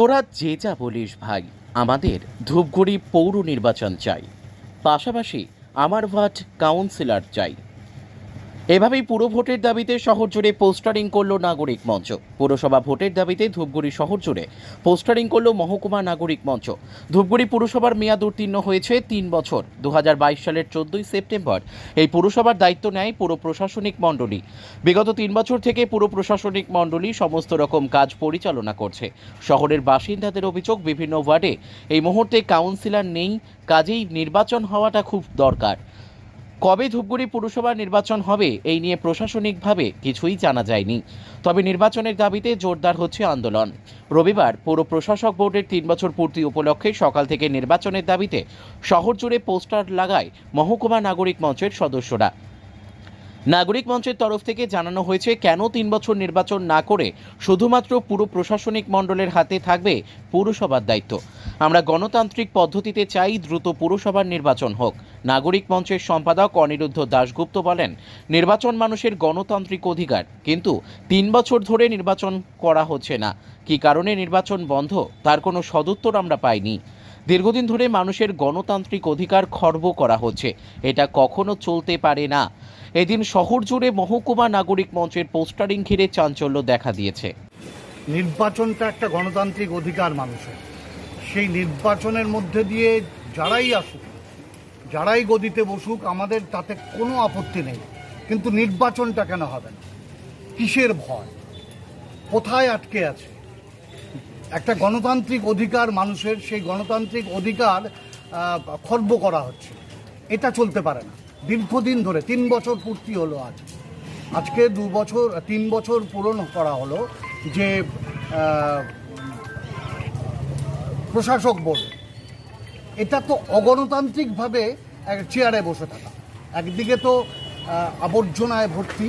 তোরা যে যা বলিস ভাই, আমাদের ধূপগুড়ি পৌর নির্বাচন চাই। পাশাপাশি আমার ওয়ার্ড কাউন্সিলর চাই। এভাবেই পুরো ভোটের দাবিতে শহর জুড়ে পোস্টারিং করল নাগরিক মঞ্চ। পুরসভা ভোটের দাবিতে ধূপগুড়ি শহর জুড়ে পোস্টারিং করল মহকুমা নাগরিক মঞ্চ। ধূপগুড়ি পুরসভার মেয়াদ উত্তীর্ণ হয়েছে তিন বছর। দু হাজার বাইশ সালের চোদ্দই সেপ্টেম্বর এই পুরসভার দায়িত্ব নেয় পুরো প্রশাসনিক মণ্ডলী। বিগত তিন বছর থেকে পুরো প্রশাসনিক মণ্ডলী সমস্ত রকম কাজ পরিচালনা করছে। শহরের বাসিন্দাদের অভিযোগ, বিভিন্ন ওয়ার্ডে এই মুহূর্তে কাউন্সিলর নেই, কাজেই নির্বাচন হওয়াটা খুব দরকার। কবে ধূপগুড়ি পুরসভা নির্বাচন হবে এই নিয়ে প্রশাসনিকভাবে কিছুই জানা যায়নি। তবে নির্বাচনের দাবিতে জোরদার হচ্ছে আন্দোলন। রবিবার পৌর প্রশাসক বোর্ডের তিন বছর পূর্তি উপলক্ষে সকাল থেকে নির্বাচনের দাবিতে শহর জুড়ে পোস্টার লাগায় মহকুমা নাগরিক মঞ্চের সদস্যরা। নাগরিক মঞ্চের তরফ থেকে জানানো হয়েছে কেন তিন বছর নির্বাচন না করে শুধুমাত্র পুরো প্রশাসনিক মণ্ডলের হাতে থাকবে পুরসভার দায়িত্ব। আমরা গণতান্ত্রিক পদ্ধতিতে চাই দ্রুত পুরসভার নির্বাচন হোক। নাগরিক মঞ্চের সম্পাদক অনিরুদ্ধ দাশগুপ্ত বলেন, নির্বাচন মানুষের গণতান্ত্রিক অধিকার, কিন্তু তিন বছর ধরে নির্বাচন করা হচ্ছে না। কী কারণে নির্বাচন বন্ধ, তার কোনো সদুত্তর আমরা পাইনি। দীর্ঘদিন ধরে মানুষের গণতান্ত্রিক অধিকার খর্ব করা হচ্ছে, এটা কখনো চলতে পারে না। এদিন শহর জুড়ে মহকুমা নাগরিক মঞ্চের পোস্টারিং ঘিরে চাঞ্চল্য দেখা দিয়েছে। নির্বাচনটা একটা গণতান্ত্রিক অধিকার মানুষের। সেই নির্বাচনের মধ্যে দিয়ে যারাই আসুক, যারাই গদিতে বসুক, আমাদের তাতে কোনো আপত্তি নেই। কিন্তু নির্বাচনটা কেন হবে না? কিসের ভয়? কোথায় আটকে আছে? একটা গণতান্ত্রিক অধিকার মানুষের, সেই গণতান্ত্রিক অধিকার খর্ব করা হচ্ছে। এটা চলতে পারে না। দীর্ঘদিন ধরে, তিন বছর পূর্তি হলো আজ। আজকে দু বছর, তিন বছর পূরণ করা হলো যে প্রশাসক বোর্ড এটা তো অগণতান্ত্রিকভাবে এক চেয়ারে বসে থাকা। একদিকে তো আবর্জনায় ভর্তি।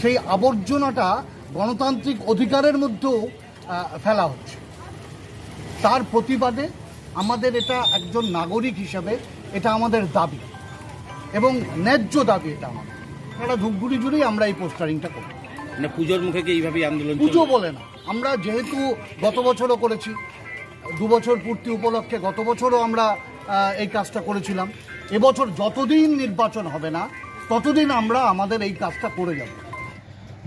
সেই আবর্জনাটা গণতান্ত্রিক অধিকারের মধ্যেও ফেলা হচ্ছে। তার প্রতিবাদে আমাদের এটা একজন নাগরিক হিসাবে এটা আমাদের দাবি। এবং ন্যায্য দাবি এটা আমাদের। এটা ধূপগুড়ি জুড়েই আমরা এই পোস্টারিংটা করি। মানে পুজোর মুখে কি এইভাবেই আন্দোলন পুজো বলে না। আমরা যেহেতু গত বছরও করেছি দু বছর পূর্তি উপলক্ষে গত বছরও আমরা এই কাজটা করেছিলাম। এবছর যতদিন নির্বাচন হবে না, ততদিন আমরা আমাদের এই কাজটা করে যাব।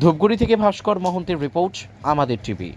ধূপগুড়ি থেকে ভাস্কর মহন্তের রিপোর্ট, আমাদের টিভি।